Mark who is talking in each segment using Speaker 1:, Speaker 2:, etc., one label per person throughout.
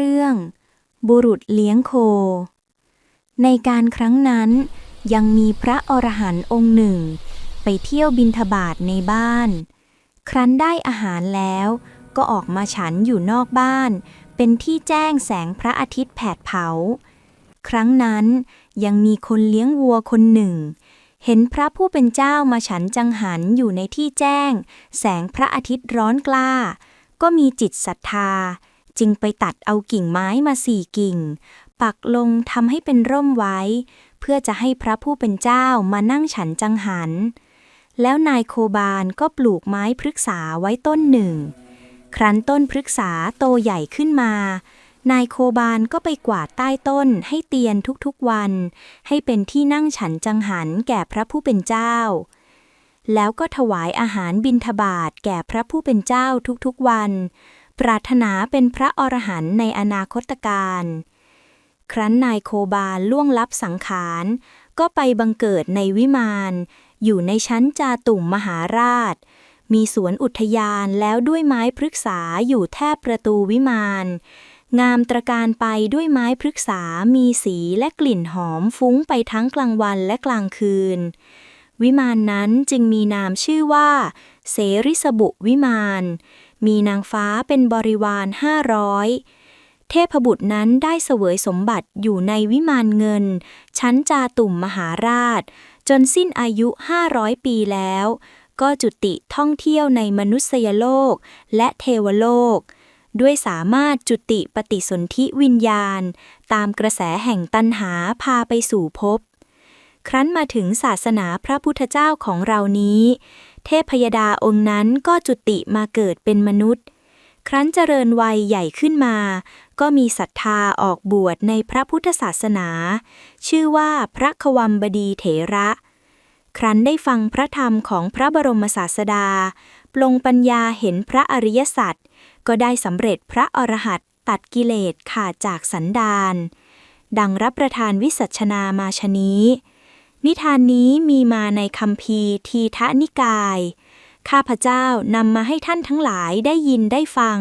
Speaker 1: รื่อง บุรุษเลี้ยงโค ในการครั้งนั้นยังมีพระอรหันต์องค์หนึ่ง ไปเที่ยวบินทบาทในบ้าน ครั้นได้อาหารแล้วก็ออกมาฉันอยู่นอกบ้าน เป็นที่แจ้งแสงพระอาทิตย์แผดเผา ครั้งนั้นยังมีคนเลี้ยงวัวคนหนึ่ง เห็นพระผู้เป็นเจ้ามาฉันจังหันอยู่ในที่แจ้ง แสงพระอาทิตย์ร้อนกล้า ก็มีจิตศรัทธา จึงไปตัดเอากิ่งไม้มาสี่กิ่ง ปักลงทำให้เป็นร่มไว้ เพื่อจะให้พระผู้เป็นเจ้ามานั่งฉันจังหัน แล้วนายโคบานก็ปลูกไม้พฤกษาไว้ต้นหนึ่ง ครั้นต้นพฤกษาโตใหญ่ขึ้นมา นายโคบานก็ไปกวาดใต้ต้นให้เตียนทุกๆวัน ให้เป็นที่นั่งฉันจังหันแก่พระผู้เป็นเจ้าแล้วก็ถวายอาหารบิณฑบาตแก่พระผู้เป็นเจ้าทุกๆวัน ปรารถนาเป็นพระอรหันต์ในอนาคตการ ครั้นนายโคบาลล่วงลับสังขาร ก็ไปบังเกิดในวิมานอยู่ในชั้นจาตุ่มมหาราช มีสวนอุทยานแล้วด้วยไม้พฤกษาอยู่แทบประตูวิมาน งามตระการไปด้วยไม้พฤกษามีสีและกลิ่นหอมฟุ้งไปทั้งกลางวันและกลางคืน วิมานนั้นจึงมีนามชื่อว่า เสริสบุวิมาน มีนางฟ้าเป็นบริวารห้าร้อยเทพบุตรนั้นได้เสวยสมบัติอยู่ในวิมานเงิน ชั้นจาตุ่มมหาราช จนสิ้นอายุ 500 ปีแล้ว ก็จุติท่องเที่ยวในมนุษยโลกและเทวโลก ด้วยสามารถจุติปฏิสนธิวิญญาณ ตามกระแสแห่งตันหาพาไปสู่ภพ ครั้นมาถึงศาสนาพระพุทธเจ้าของเรานี้ เทพยดาองค์นั้นก็จุติมาเกิดเป็นมนุษย์ ครั้นเจริญวัยใหญ่ขึ้นมา ก็มีศรัทธาออกบวชในพระพุทธศาสนา ชื่อว่าพระควัมบดีเถระ ครั้นได้ฟังพระธรรมของพระบรมศาสดา ปลงปัญญาเห็นพระอริยสัจก็ได้สำเร็จพระอรหัตตัดกิเลสขาดจากสันดานดังรับประทานวิสัชนามาชนี้ นิทานนี้มีมาในคำพีร์ทีทะนิกาย ข้าพเจ้านำมาให้ท่านทั้งหลายได้ยินได้ฟัง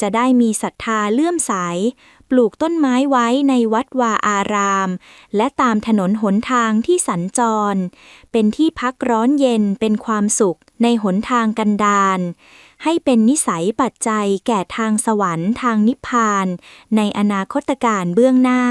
Speaker 1: จะได้มีศรัทธาเลื่อมใส ปลูกต้นไม้ไว้ในวัดวาอาราม และตามถนนหนทางที่สัญจร เป็นที่พักร้อนเย็นเป็นความสุขในหนทางกันดารให้เป็นนิสัยปัจจัยแก่ทางสวรรค์ทางนิพพาน ในอนาคตการเบื้องหน้า